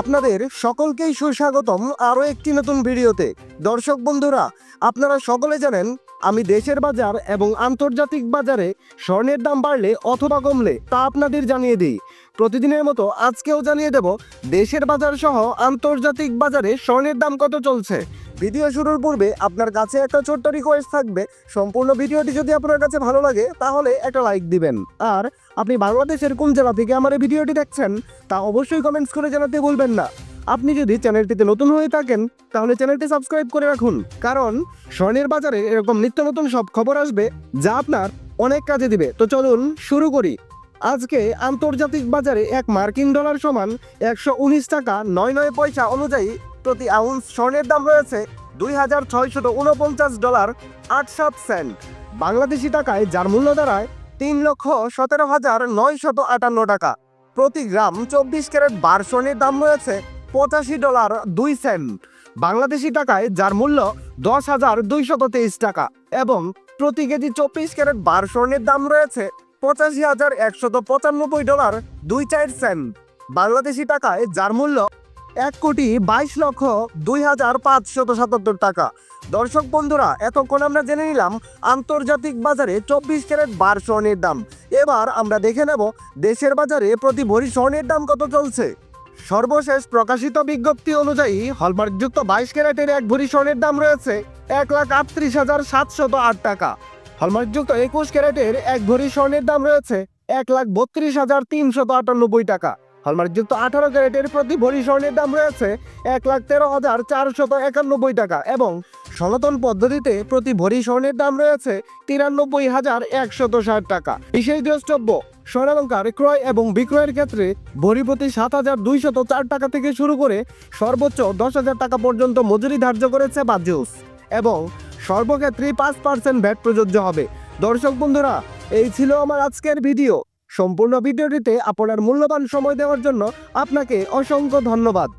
আপনাদের সকলকেই সুস্বাগতম আরও একটি নতুন ভিডিওতে। দর্শক বন্ধুরা, আপনারা সকলে জানেন, আমি দেশের বাজার এবং আন্তর্জাতিক বাজারে স্বর্ণের দাম বাড়লে অথবা কমলে তা আপনাদের জানিয়ে দিই। প্রতিদিনের মতো আজকেও জানিয়ে দেব, দেশের বাজার সহ আন্তর্জাতিক বাজারে স্বর্ণের দাম কত চলছে। ভিডিও শুরুর পূর্বে আপনার কাছে একটা ছোট্ট রিকোয়েস্ট থাকবে। সম্পূর্ণ ভিডিওটি যদি আপনার কাছে ভালো লাগে, তাহলে একটা লাইক দিবেন। আর আপনি বাংলাদেশের কোন জেলা থেকে আমার এই ভিডিওটি দেখছেন, তা অবশ্যই কমেন্টস করে জানাতে ভুলবেন না। আপনি যদি চ্যানেলটিতে নতুন হয়ে থাকেন, তাহলে চ্যানেলটি সাবস্ক্রাইব করে রাখুন। কারণ স্বর্ণের বাজারে এরকম নিত্য নতুন সব খবর আসবে, যা আপনার অনেক কাজে দিবে। তো চলুন শুরু করি। আজকে আন্তর্জাতিক বাজারে এক মার্কিন ডলার সমান একশো উনিশ টাকা নয় নয় পয়সা অনুযায়ী প্রতি আউন্স স্বর্ণের দাম রয়েছে দুই হাজার ছয়শত উনপঞ্চাশ ডলার আট সাত সেন্ট। বাংলাদেশি টাকায় যার মূল্য দাঁড়ায় তিন লক্ষ সতেরো হাজার নয়শত আটান্ন টাকা। প্রতি গ্রাম চব্বিশ ক্যারেট বার স্বর্ণের দাম রয়েছে পঁচাশি ডলার দুই সেন্ট। বাংলাদেশি টাকায় যার মূল্য দশ হাজার দুইশত তেইশ টাকা এবং প্রতি কেজি চব্বিশ ক্যারেট বার স্বর্ণের দাম রয়েছে পঁচাশি হাজার একশত পঁচানব্বই ডলার দুই চার সেন্ট। বাংলাদেশি টাকায় যার মূল্য এক কোটি বাইশ লক্ষ দুই হাজার পাঁচশত সাতাত্তর টাকা। দর্শক বন্ধুরা, এতক্ষণ আমরা জেনে নিলাম আন্তর্জাতিক বাজারে চব্বিশ ক্যারেট বার স্বর্ণের দাম। এবার আমরা দেখে নেব দেশের বাজারে প্রতি ভরি স্বর্ণের দাম কত চলছে। সর্বশেষ প্রকাশিত বিজ্ঞপ্তি অনুযায়ী হলমার্কযুক্ত বাইশ ক্যারেটের এক ভরি স্বর্ণের দাম রয়েছে এক লাখ আটত্রিশ হাজার সাতশত আট টাকা। হলমার্কযুক্ত একুশ ক্যারেটের এক ভরি স্বর্ণের দাম রয়েছে এক লাখ বত্রিশ হাজার তিনশত আটানব্বই টাকা। হলমার্কযুক্ত আঠারো ক্যারেটের প্রতি ভরি স্বর্ণের দাম রয়েছে এক লাখ তেরো হাজার চারশত একানব্বই টাকা এবং সনাতন পদ্ধতিতে প্রতি ভরি স্বর্ণের দাম রয়েছে তিরানব্বই হাজার একশত ষাট টাকা। বিশেষ দ্রষ্টব্য, স্বর্ণালঙ্কার ক্রয় এবং বিক্রয়ের ক্ষেত্রে ভরি প্রতি সাত হাজার দুইশত চার টাকা থেকে শুরু করে সর্বোচ্চ দশ হাজার টাকা পর্যন্ত মজুরি ধার্য করেছে বাজুস এবং সর্বক্ষেত্রেই পাঁচ পার্সেন্ট ভ্যাট প্রযোজ্য হবে। দর্শক বন্ধুরা, এই ছিল আমার আজকের ভিডিও। সম্পূর্ণ ভিডিওটিতে আপনার মূল্যবান সময় দেওয়ার জন্য আপনাকে অসংখ্য ধন্যবাদ।